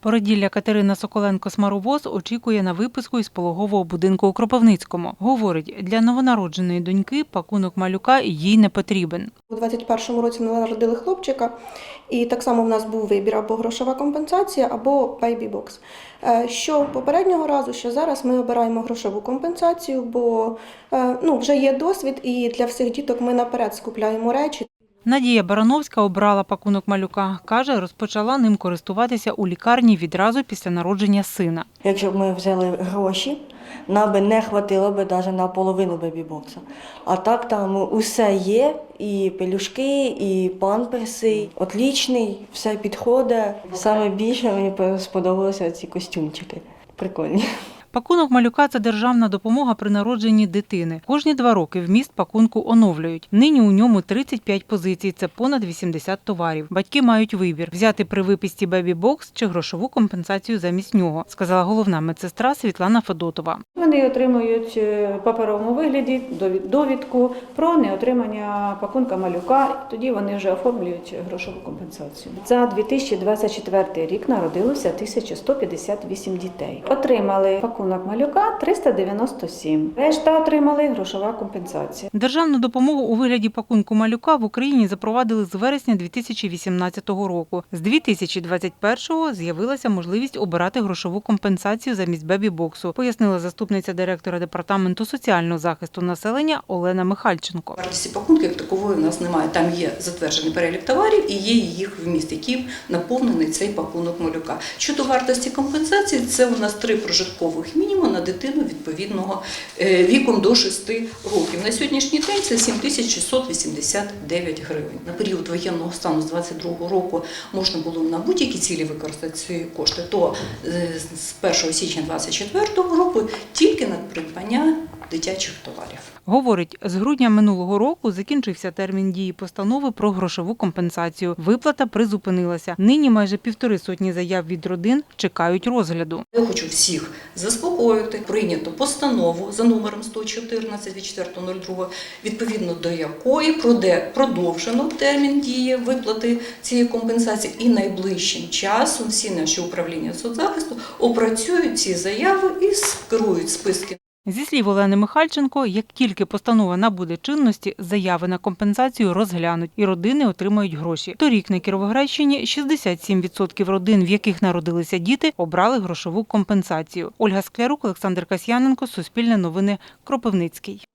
Породілля Катерина Соколенко Смаровоз очікує на виписку із пологового будинку у Кропивницькому. Говорить, для новонародженої доньки пакунок малюка їй не потрібен. У 21-му році ми народили хлопчика, і так само в нас був вибір або грошова компенсація, або бейбі-бокс. Що попереднього разу, що зараз ми обираємо грошову компенсацію, бо е, ну, вже є досвід, і для всіх діток ми наперед скупляємо речі. Надія Барановська обрала пакунок малюка. Каже, розпочала ним користуватися у лікарні відразу після народження сина. Якщо б ми взяли гроші, нам би не хватило би навіть на половину бебі-бокса. А так там усе є, і пелюшки, і памперси. Отлічний, все підходить. Саме більше мені сподобалися ці костюмчики. Прикольні. Пакунок малюка це державна допомога при народженні дитини. Кожні два роки вміст пакунку оновлюють. Нині у ньому 35 позицій, це понад 80 товарів. Батьки мають вибір взяти при виписці бебі-бокс чи грошову компенсацію замість нього, сказала головна медсестра Світлана Федотова. Вони отримують е, в паперовому вигляді довід- довідку про неотримання пакунка малюка. Тоді вони вже оформлюють грошову компенсацію. За 2024 рік народилося 1158 дітей. Отримали пакунок малюка 397. Решта отримали грошова компенсація. Державну допомогу у вигляді пакунку малюка в Україні запровадили з вересня 2018 року. З 2021-го з'явилася можливість обирати грошову компенсацію замість бебі-боксу, пояснила заступниця директора департаменту соціального захисту населення Олена Михальченко. Вартості пакунку як такової у нас немає. Там є затверджений перелік товарів і є їх вміст, який наповнений цей пакунок малюка. Щодо вартості компенсації, це у нас три прожиткових мінімуми на дитину відповідного е, віком до 6 років. На сьогоднішній день це 7689 гривень. На період воєнного стану з 22 року можна було на будь-які цілі використати ці кошти. То е, з 1 січня 24 року тільки на придбання дитячих товарів. Говорить, з грудня минулого року закінчився термін дії постанови про грошову компенсацію. Виплата призупинилася. Нині майже півтори сотні заяв від родин чекають розгляду. Я хочу всіх заспокоїти. Прийнято постанову за номером 114 від 4.02, відповідно до якої проде продовжено термін дії виплати цієї компенсації, і найближчим часом всі наші управління соцзахисту опрацюють ці заяви і скерують списки Зі слів Олени Михальченко, як тільки постанова набуде чинності, заяви на компенсацію розглянуть і родини отримають гроші. Торік на Кіровоградщині 67% родин, в яких народилися діти, обрали грошову компенсацію. Ольга Склярук, Олександр Касьяненко, Суспільне новини, Кропивницький.